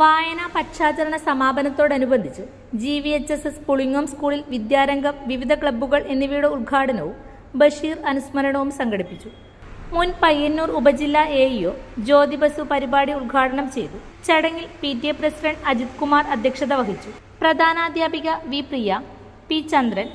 വായനാ സമാപനത്തോടനുബന്ധിച്ച് G V H S S Pulingome സ്കൂളിൽ വിദ്യാരംഗം വിവിധ ക്ലബ്ബുകൾ എന്നിവയുടെ ഉദ്ഘാടനവും ബഷീർ അനുസ്മരണവും സംഘടിപ്പിച്ചു. മുൻ പയ്യന്നൂർ ഉപജില്ലാ എ ഇഒ ജ്യോതി ബസു പരിപാടി ഉദ്ഘാടനം ചെയ്തു. ചടങ്ങിൽ P T A president Ajith Kumar അധ്യക്ഷത വഹിച്ചു. പ്രധാനാധ്യാപിക V Priya P Chandran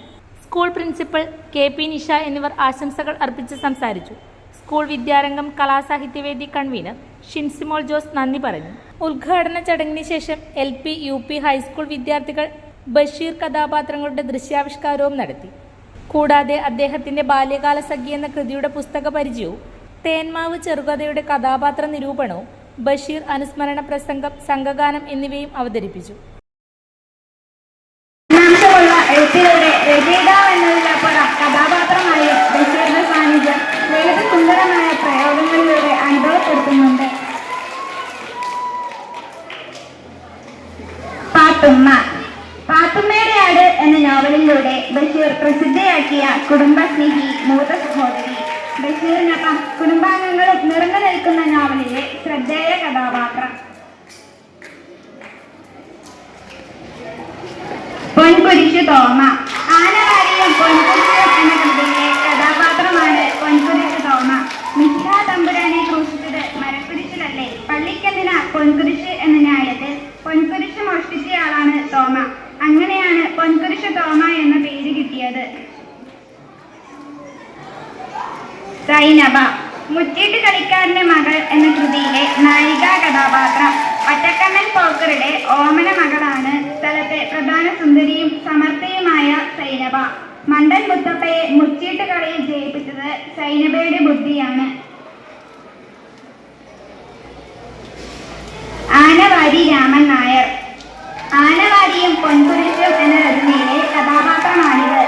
school principal K P Nisha എന്നിവർ ആശംസകൾ അർപ്പിച്ച് സംസാരിച്ചു. സ്കൂൾ വിദ്യാരംഗം കലാസാഹിത്യവേദി കൺവീനർ ഷിൻസിമോൾ ജോസ് നന്ദി പറഞ്ഞു. ഉദ്ഘാടന ചടങ്ങിന് ശേഷം L P U P high school വിദ്യാർത്ഥികൾ ബഷീർ കഥാപാത്രങ്ങളുടെ ദൃശ്യാവിഷ്കാരവും നടത്തി. കൂടാതെ അദ്ദേഹത്തിന്റെ ബാല്യകാല സഖി എന്ന കൃതിയുടെ പുസ്തക പരിചയവും തേന്മാവ് ചെറുകഥയുടെ കഥാപാത്ര നിരൂപണവും ബഷീർ അനുസ്മരണ പ്രസംഗം സംഘഗാനം എന്നിവയും അവതരിപ്പിച്ചു. നോവലിലൂടെ ബഷീർ പ്രസിദ്ധയാക്കിയ കുടുംബസ്നേഹി മൂത്ത സഹോദരി. ബഷീറിനൊപ്പം കുടുംബാംഗങ്ങളും നിറഞ്ഞു നിൽക്കുന്ന നോവലിലെ ശ്രദ്ധേയ കഥാപാത്രം. പൊൻകുരിശു തോമ. ആനവാരിയും പൊൻകുരിശു എന്ന കൃതിയിലെ കഥാപാത്രമാണ് പൊൻകുരിശു തോമ. മിഥ്യ തമ്പുരാനെ ക്രൂശിച്ചത് മരക്കുരിശിലല്ലേ പള്ളിക്കെന്തിന പൊൻകുരിശ് എന്ന ന്യായത്തിൽ പൊൻകുരിശ് മോഷ്ടിച്ചയാളാണ് തോമ. പൊൻകുരിശു എന്ന പേര് കിട്ടിയത്. സൈനബ മുറ്റീട്ട് കളിക്കാരന്റെ മകൾ എന്ന കൃതിയിലെ നായികാ കഥാപാത്രം ഒറ്റക്കണ്ണൻ പോക്കറുടെ ഓമന മകളാണ് സ്ഥലത്തെ പ്രധാന സുന്ദരിയും സമർത്ഥയുമായ സൈനബ. മണ്ടൻ മുത്തപ്പയെ മുച്ചീട്ട് കളിയിൽ ജയിപ്പിച്ചത് സൈനബയുടെ ബുദ്ധിയാണ് ആനവാരി രാമൻ നായർ ആനവാരിയും പൊൻകുരിശും എന്ന രചനയിലെ കഥാപാത്രമാണിത്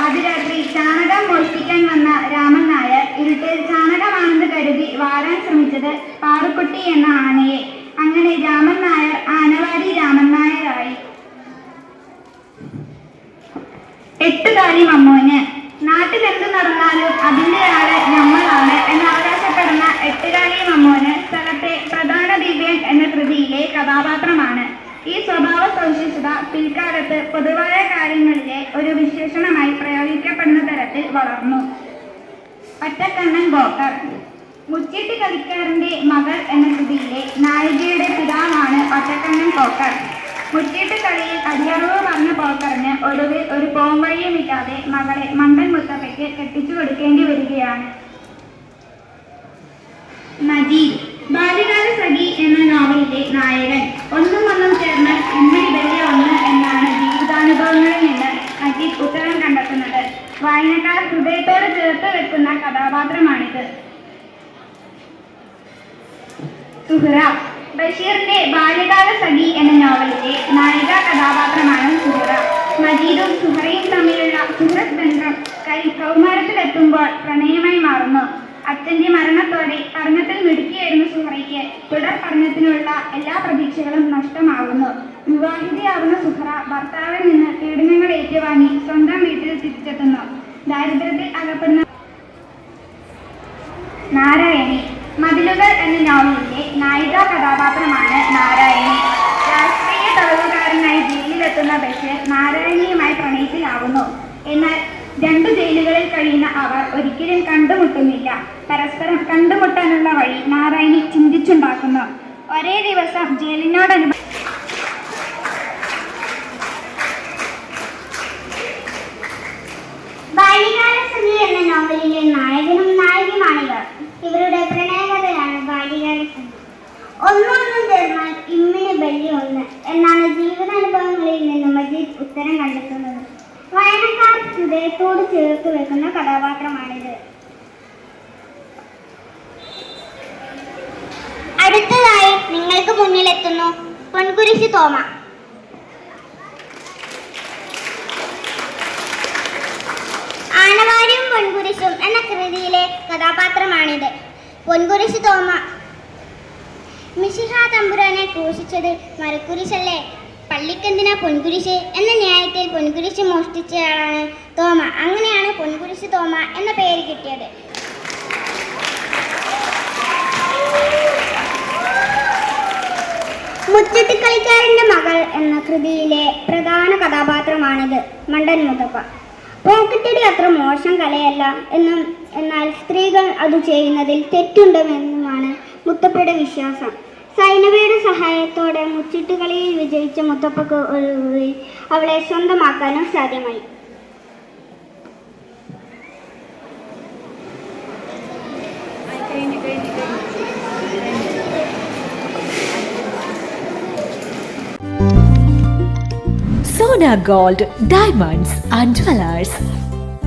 ആദ്യരാത്രി ചാണകം മോഷ്ടിക്കാൻ വന്ന രാമൻ നായർ ഇരുട്ടിൽ ചാണകമാണെന്ന് കരുതി വാരാൻ ശ്രമിച്ചത് പാറുക്കുട്ടി എന്ന ആനയെ അങ്ങനെ രാമൻ നായർ ആനവാരി രാമൻ നായരായി. എട്ടുകാലി മമ്മൂന്. നാട്ടിലെന്ത് നടന്നാലും അതിന്റെ ആൾ നമ്മളാണ് എന്ന് അവകാശപ്പെടുന്ന എട്ടുകാലി മമ്മൂന് സ്ഥലത്തെ പ്രധാന ദിവ്യൻ എന്ന കൃതിയിലെ കഥാപാത്രമാണ്. ഈ സ്വഭാവ സവിശേഷത പിൽക്കാലത്ത് പൊതുവായ കാര്യങ്ങളിലെ ഒരു വിശേഷണമായി പ്രയോഗിക്കപ്പെടുന്ന തരത്തിൽ വളർന്നു. ഒറ്റക്കണ്ണൻ ബോക്കർ മുച്ചിട്ട് കളിക്കാരന്റെ മകൾ എന്ന കൃതിയിലെ നായികയുടെ പിതാവാണ് ഒറ്റക്കണ്ണൻ പോക്കർ. മുച്ചിട്ട് കളിയിൽ അടിയറവ് പറഞ്ഞ പോക്കറിന് ഒടുവിൽ ഒരു പോംവഴിയുമില്ലാതെ മകളെ മണ്ടൻ മുത്തപ്പയ്ക്ക് കെട്ടിച്ചു കൊടുക്കേണ്ടി വരികയാണ്. നജീബ് ബാല്യകാല സഖി എന്ന നോവലിലെ നായകൻ. ഒന്നും ഒന്നും ചേർന്ന് വലിയ ഒന്ന് എന്നാണ് ജീവിതാനുഭവങ്ങളിൽ നിന്ന് നജീബ് ഉത്തരം കണ്ടെത്തുന്നത്. വായനക്കാർ ഹൃദയത്തോട് ചേർത്ത് വെക്കുന്ന കഥാപാത്രമാണിത്. സുഹ്റ ബഷീറിന്റെ ബാല്യകാല സഖി എന്ന നോവലിലെ നായിക കഥാപാത്രമാണ് സുഹറ മജീദും സുഹറയും തമ്മിലുള്ള സുഹൃത്ത് ബന്ധം കൈ കൗമാരത്തിലെത്തുമ്പോൾ പ്രണയമായി മാറുന്നു. അച്ഛന്റെ മരണത്തോടെ പഠനത്തിൽ മിടുക്കിയായിരുന്ന സുഹറയ്ക്ക്. തുടർ പഠനത്തിനുള്ള എല്ലാ പ്രതീക്ഷകളും നഷ്ടമാകുന്നു വിവാഹിതയാവുന്ന സുഹറ ഭർത്താവിൽ നിന്ന് പീഡനങ്ങൾ ഏറ്റുവാങ്ങി സ്വന്തം വീട്ടിൽ തിരിച്ചെത്തുന്നു. ദാരിദ്ര്യത്തിൽ അകപ്പെടുന്ന നാരായണി മതിലുകൾ എന്ന നോവലിന്റെ നായികാ കഥാപാത്രമാണ് നാരായണി രാഷ്ട്രീയ തടവുകാരനായി ജയിലിലെത്തുന്ന ബഷീർ നാരായണിയുമായി പ്രണയത്തിലാവുന്നു എന്നാൽ രണ്ടു ജയിലുകളിൽ കഴിയുന്ന അവർ ഒരിക്കലും കണ്ടുമുട്ടുന്നില്ല. പരസ്പരം കണ്ടുമുട്ടാനുള്ള വഴി നാരായണി ചിന്തിച്ചുണ്ടാക്കുന്നു. ഒരേ ദിവസം ജയിലിനോടനുബ ബാല്യകാലസഖി എന്ന നോവലിലെ നായകനും നായികയുമാണിവർ ഇവരുടെ ഒന്നൊന്നും ചേർന്നാൽ ഇമ്മിന് ബലി ഒന്ന് എന്നാണ് ജീവിതാനുഭവങ്ങളിൽ നിന്ന് മജീദ് ഉത്തരം കണ്ടെത്തുന്നത്. വായനക്കാർ ഹൃദയത്തോട് ചേർത്ത് വെക്കുന്ന കഥാപാത്രമാണിത്. അടുത്തതായി നിങ്ങൾക്ക് മുന്നിലെത്തുന്നു പൊൻകുരിശി തോമ. ആനവാരിയും പൊൻകുരിശും എന്ന കൃതിയിലെ കഥാപാത്രമാണിത്. പൊൻകുരിശി തോമ മിശിഹ തമ്പുരാനെ ക്രൂശിച്ചത് മരക്കുരിശല്ലേ? പള്ളിക്കെന്തിനാ പൊൻകുരിശ്? എന്ന ന്യായത്തിൽ പൊൻകുരിശ് മോഷ്ടിച്ചയാളാണ് തോമ. അങ്ങനെയാണ് പൊൻകുരിശ് തോമ എന്ന പേര് കിട്ടിയത്. മുറ്റത്തിക്കളിക്കാരന്റെ മകൾ എന്ന കൃതിയിലെ പ്രധാന കഥാപാത്രമാണിത് മണ്ടൻ മുതപ്പ പോക്കറ്റടി അത്ര മോശം കലയല്ല എന്നും എന്നാൽ സ്ത്രീകൾ അത് ചെയ്യുന്നതിൽ തെറ്റുണ്ടെന്നുമാണ് മുത്തപ്പയുടെ വിശ്വാസം. സൈനവയുടെ സഹായത്തോടെ മുച്ചിട്ടുകളിയിൽ വിജയിച്ച മുത്തപ്പക്ക് ഒരു അവളെ സ്വന്തമാക്കാനും സാധ്യമായി. Sona gold diamonds and jewellers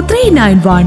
three nine one